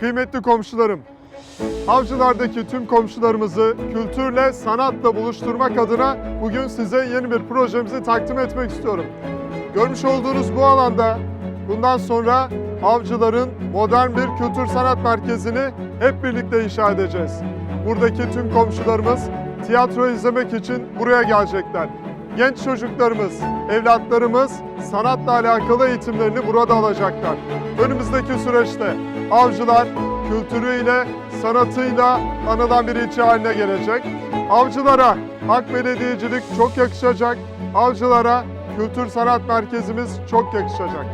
Kıymetli komşularım, Avcılar'daki tüm komşularımızı kültürle, sanatla buluşturmak adına bugün size yeni bir projemizi takdim etmek istiyorum. Görmüş olduğunuz bu alanda bundan sonra Avcılar'ın modern bir kültür sanat merkezini hep birlikte inşa edeceğiz. Buradaki tüm komşularımız tiyatro izlemek için buraya gelecekler. Genç çocuklarımız, evlatlarımız sanatla alakalı eğitimlerini burada alacaklar. Önümüzdeki süreçte Avcılar kültürüyle, sanatıyla anılan bir ilçe haline gelecek. Avcılara hak belediyecilik çok yakışacak. Avcılara kültür sanat merkezimiz çok yakışacak.